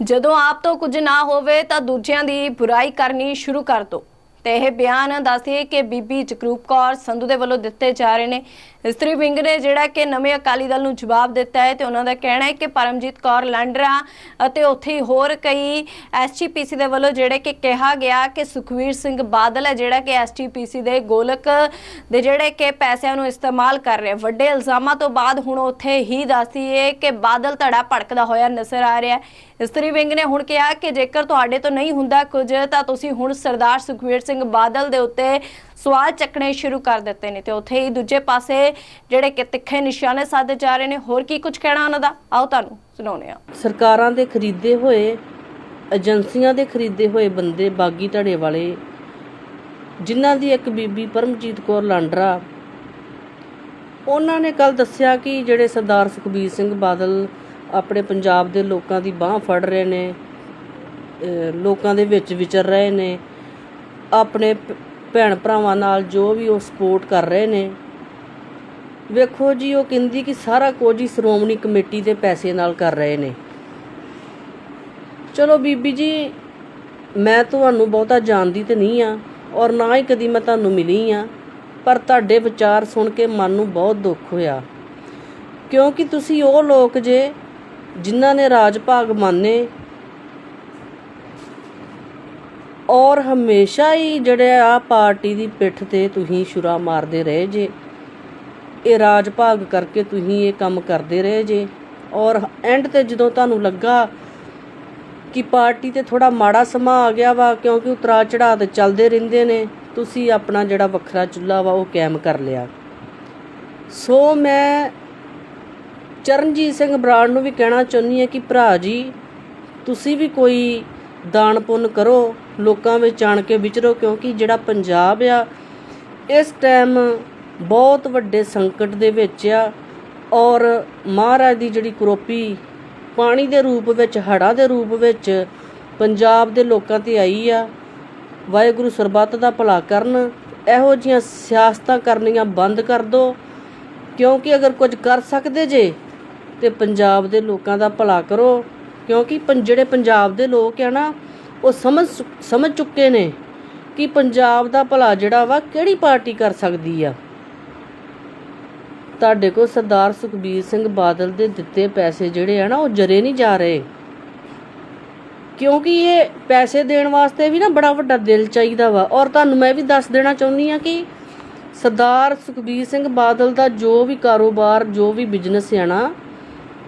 ਜਦੋਂ ਆਪ ਤੋਂ ਕੁਝ ਨਾ ਹੋਵੇ ਤਾਂ ਦੂਜਿਆਂ ਦੀ ਬੁਰਾਈ ਕਰਨੀ ਸ਼ੁਰੂ ਕਰ ਦੋ ਤੇ ਇਹ ਬਿਆਨ ਦੱਸਦੇ ਕਿ ਬੀਬੀ ਜਗਰੂਪ ਕੌਰ ਸੰਧੂ ਦੇ ਵੱਲੋਂ ਦਿੱਤੇ ਜਾ ਰਹੇ ਨੇ। ਇਸਤਰੀ ਵਿੰਗ ਨੇ ਜਿਹੜਾ ਕਿ ਨਵੇਂ ਅਕਾਲੀ ਦਲ ਨੂੰ ਜਵਾਬ ਦਿੱਤਾ ਹੈ ਤੇ ਉਹਨਾਂ ਦਾ ਕਹਿਣਾ ਹੈ ਕਿ ਪਰਮਜੀਤ ਕੌਰ ਲਾਂਡਰਾ ਅਤੇ ਉੱਥੇ ਹੀ ਹੋਰ ਕਈ ਐਸਜੀਪੀਸੀ ਦੇ ਵੱਲੋਂ ਜਿਹੜੇ ਕਿ ਕਿਹਾ ਗਿਆ ਕਿ ਸੁਖਵੀਰ ਸਿੰਘ ਬਾਦਲ ਹੈ, ਜਿਹੜਾ ਕਿ ਐਸਜੀਪੀਸੀ ਦੇ ਗੋਲਕ ਦੇ ਜਿਹੜੇ ਕਿ ਪੈਸਿਆਂ ਨੂੰ ਇਸਤੇਮਾਲ ਕਰ ਰਿਹਾ ਵੱਡੇ ਇਲਜ਼ਾਮਾਂ ਤੋਂ ਬਾਅਦ ਹੁਣ ਉੱਥੇ ਹੀ ਦੱਸਦੀ ਹੈ ਕਿ ਬਾਦਲ ਧੜਾ ਭੜਕਦਾ ਹੋਇਆ ਨਜ਼ਰ ਆ ਰਿਹਾ ਹੈ। ਇਸਤਰੀ ਵਿੰਗ ਨੇ ਹੁਣ ਕਿਹਾ ਕਿ ਜੇਕਰ ਤੁਹਾਡੇ ਤੋਂ ਨਹੀਂ ਹੁੰਦਾ ਕੁਝ, ਤਾਂ ਤੁਸੀਂ ਹੁਣ ਸਰਦਾਰ ਸੁਖਵੀਰ ਸਿੰਘ ਬਾਦਲ ਦੇ ਉੱਤੇ ਸਵਾਲ ਚੱਕਣੇ ਸ਼ੁਰੂ ਕਰ ਦਿੱਤੇ ਨੇ ਤੇ ਉੱਥੇ ਹੀ ਦੂਜੇ ਪਾਸੇ ਜਿਹੜੇ ਕਿ ਤਿੱਖੇ ਨਿਸ਼ਾਨੇ ਸਾਧੇ ਜਾ ਰਹੇ ਨੇ। ਹੋਰ ਕੀ ਕੁਝ ਕਹਿਣਾ ਉਹਨਾਂ ਦਾ? ਆਓ ਤੁਹਾਨੂੰ ਸੁਣਾਉਂਦੇ ਹਾਂ। ਸਰਕਾਰਾਂ ਦੇ ਖਰੀਦੇ ਹੋਏ, ਏਜੰਸੀਆਂ ਦੇ ਖਰੀਦੇ ਹੋਏ ਬੰਦੇ ਬਾਗੀ ਧੜੇ ਵਾਲੇ, ਜਿਨ੍ਹਾਂ ਦੀ ਇੱਕ ਬੀਬੀ ਪਰਮਜੀਤ ਕੌਰ ਲਾਂਡਰਾ, ਉਹਨਾਂ ਨੇ ਕੱਲ ਦੱਸਿਆ ਕਿ ਜਿਹੜੇ ਸਰਦਾਰ ਸੁਖਬੀਰ ਸਿੰਘ ਬਾਦਲ ਆਪਣੇ ਪੰਜਾਬ ਦੇ ਲੋਕਾਂ ਦੀ ਬਾਹ ਫੜ ਰਹੇ ਨੇ ਲੋਕਾਂ ਦੇ ਵਿੱਚ ਵਿਚਰ ਰਹੇ ਨੇ ਆਪਣੇ ਭੈਣ ਭਰਾਵਾਂ ਨਾਲ ਜੋ ਵੀ ਉਹ ਸਪੋਰਟ ਕਰ ਰਹੇ ਨੇ। ਵੇਖੋ ਜੀ, ਉਹ ਕਹਿੰਦੀ ਕਿ ਸਾਰਾ ਕੁਝ ਹੀ ਸ਼੍ਰੋਮਣੀ ਕਮੇਟੀ ਦੇ ਪੈਸੇ ਨਾਲ ਕਰ ਰਹੇ ਨੇ। ਚਲੋ ਬੀਬੀ ਜੀ, ਮੈਂ ਤੁਹਾਨੂੰ ਬਹੁਤਾ ਜਾਣਦੀ ਤੇ ਨਹੀਂ ਆ ਔਰ ਨਾ ਹੀ ਕਦੀ ਮੈਂ ਤੁਹਾਨੂੰ ਮਿਲੀ ਆ, ਪਰ ਤੁਹਾਡੇ ਵਿਚਾਰ ਸੁਣ ਕੇ ਮਨ ਨੂੰ ਬਹੁਤ ਦੁੱਖ ਹੋਇਆ। ਕਿਉਂਕਿ ਤੁਸੀਂ ਉਹ ਲੋਕ ਜੇ ਜਿਨ੍ਹਾਂ ਨੇ ਰਾਜ ਭਾਗ ਮੰਨੇ ਔਰ ਹਮੇਸ਼ਾ ਹੀ ਜਿਹੜੇ ਆ ਪਾਰਟੀ ਦੀ ਪਿੱਠ ਤੇ ਤੁਸੀਂ ਸ਼ੁਰਾ ਮਾਰਦੇ ਰਹੇ ਜੇ। ਇਹ ਰਾਜ ਭਾਗ ਕਰਕੇ ਤੁਸੀਂ ਇਹ ਕੰਮ ਕਰਦੇ ਰਹੇ ਜੇ। ਔਰ ਐਂਡ ਤੇ ਜਦੋਂ ਤੁਹਾਨੂੰ ਲੱਗਾ ਕਿ ਪਾਰਟੀ ਤੇ ਥੋੜਾ ਮਾੜਾ ਸਮਾਂ ਆ ਗਿਆ ਵਾ, ਕਿਉਂਕਿ ਉਤਰਾ ਚੜਾਅ ਤੇ ਚੱਲਦੇ ਰਹਿੰਦੇ ਨੇ, ਤੁਸੀਂ ਆਪਣਾ ਜਿਹੜਾ ਵੱਖਰਾ ਚੁੱਲ੍ਹਾ ਵਾ, ਉਹ ਕਾਇਮ ਕਰ ਲਿਆ। ਸੋ ਮੈਂ ਚਰਨਜੀਤ ਸਿੰਘ ਬਰਾੜ ਨੂੰ ਵੀ ਕਹਿਣਾ ਚਾਹੁੰਦੀ ਹਾਂ ਕਿ ਭਰਾ ਜੀ, ਤੁਸੀਂ ਵੀ ਕੋਈ ਦਾਨ ਪੁੰਨ ਕਰੋ, ਲੋਕਾਂ ਵਿੱਚ ਆਣ ਕੇ ਵਿਚਰੋ, ਕਿਉਂਕਿ ਜਿਹੜਾ ਪੰਜਾਬ ਆ, ਇਸ ਟਾਈਮ ਬਹੁਤ ਵੱਡੇ ਸੰਕਟ ਦੇ ਵਿੱਚ ਆ ਔਰ ਮਹਾਰਾਜ ਦੀ ਜਿਹੜੀ ਕਰੋਪੀ ਪਾਣੀ ਦੇ ਰੂਪ ਵਿੱਚ, ਹੜ੍ਹਾਂ ਦੇ ਰੂਪ ਵਿੱਚ ਪੰਜਾਬ ਦੇ ਲੋਕਾਂ ਤੇ ਆਈ ਆ, ਵਾਹਿਗੁਰੂ ਸਰਬੱਤ ਦਾ ਭਲਾ ਕਰਨ, ਇਹੋ ਜੀਆਂ ਸਿਆਸਤਾਂ ਕਰਨੀਆਂ ਬੰਦ ਕਰ ਦਿਓ ਕਿਉਂਕਿ ਅਗਰ ਕੁਝ ਕਰ ਸਕਦੇ ਜੇ, ਤੇ ਪੰਜਾਬ ਦੇ ਲੋਕਾਂ ਦਾ ਭਲਾ ਕਰੋ। ਕਿਉਂਕਿ ਪੰ- ਜਿਹੜੇ ਪੰਜਾਬ ਦੇ ਲੋਕ ਆ ਨਾ, ਉਹ ਸਮਝ ਸੁ- ਸਮਝ ਚੁੱਕੇ ਨੇ ਕਿ ਪੰਜਾਬ ਦਾ ਭਲਾ ਜਿਹੜਾ ਵਾ ਕਿਹੜੀ ਪਾਰਟੀ ਕਰ ਸਕਦੀ ਆ। ਤੁਹਾਡੇ ਕੋਲ ਸਰਦਾਰ ਸੁਖਬੀਰ ਸਿੰਘ ਬਾਦਲ ਦੇ ਦਿੱਤੇ ਪੈਸੇ ਜਿਹੜੇ ਆ ਨਾ, ਉਹ ਜਰੇ ਨਹੀਂ ਜਾ ਰਹੇ। ਕਿਉਂਕਿ ਇਹ ਪੈਸੇ ਦੇਣ ਵਾਸਤੇ ਵੀ ਨਾ ਬੜਾ ਵੱਡਾ ਦਿਲ ਚਾਹੀਦਾ ਵਾ। ਔਰ ਤੁਹਾਨੂੰ ਮੈਂ ਵੀ ਦੱਸ ਦੇਣਾ ਚਾਹੁੰਦੀ ਆ ਕਿ ਸਰਦਾਰ ਸੁਖਬੀਰ ਸਿੰਘ ਬਾਦਲ ਦਾ ਜੋ ਵੀ ਕਾਰੋਬਾਰ, ਜੋ ਵੀ ਬਿਜ਼ਨਸ ਆ ਨਾ,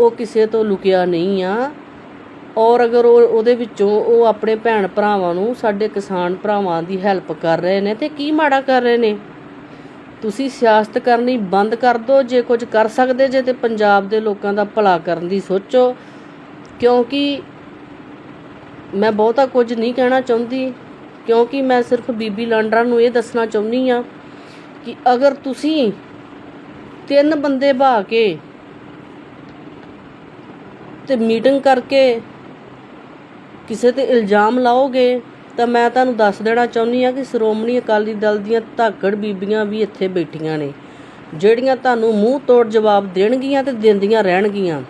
ਉਹ ਕਿਸੇ ਤੋਂ ਲੁਕਿਆ ਨਹੀਂ ਆ। ਔਰ ਅਗਰ ਉਹ ਉਹਦੇ ਵਿੱਚੋਂ ਉਹ ਆਪਣੇ ਭੈਣ ਭਰਾਵਾਂ ਨੂੰ, ਸਾਡੇ ਕਿਸਾਨ ਭਰਾਵਾਂ ਦੀ ਹੈਲਪ ਕਰ ਰਹੇ ਨੇ, ਤੇ ਕੀ ਮਾੜਾ ਕਰ ਰਹੇ ਨੇ? ਤੁਸੀਂ ਸਿਆਸਤ ਕਰਨੀ ਬੰਦ ਕਰ ਦਿਓ ਜੇ ਕੁਝ ਕਰ ਸਕਦੇ ਜੇ ਤੇ ਪੰਜਾਬ ਦੇ ਲੋਕਾਂ ਦਾ ਭਲਾ ਕਰਨ ਦੀ ਸੋਚੋ। ਕਿਉਂਕਿ ਮੈਂ ਬਹੁਤਾ ਕੁਝ ਨਹੀਂ ਕਹਿਣਾ ਚਾਹੁੰਦੀ, ਕਿਉਂਕਿ ਮੈਂ ਸਿਰਫ ਬੀਬੀ ਲਾਂਡਰਾ ਨੂੰ ਇਹ ਦੱਸਣਾ ਚਾਹੁੰਦੀ ਆ ਕਿ ਅਗਰ ਤੁਸੀਂ ਤਿੰਨ ਬੰਦੇ ਬਹਾ ਕੇ ਤੇ ਮੀਟਿੰਗ ਕਰਕੇ ਕਿਸੇ ਤੇ ਇਲਜ਼ਾਮ ਲਾਓਗੇ, ਤਾਂ ਮੈਂ ਤੁਹਾਨੂੰ ਦੱਸ ਦੇਣਾ ਚਾਹੁੰਦੀ ਆ ਕਿ ਸ਼੍ਰੋਮਣੀ ਅਕਾਲੀ ਦਲ ਦੀਆਂ ਧਾਕੜ ਬੀਬੀਆਂ ਵੀ ਇੱਥੇ ਬੈਠੀਆਂ ਨੇ, ਜਿਹੜੀਆਂ ਤੁਹਾਨੂੰ ਮੂੰਹ ਤੋੜ ਜਵਾਬ ਦੇਣਗੀਆਂ ਤੇ ਦਿੰਦੀਆਂ ਰਹਿਣਗੀਆਂ।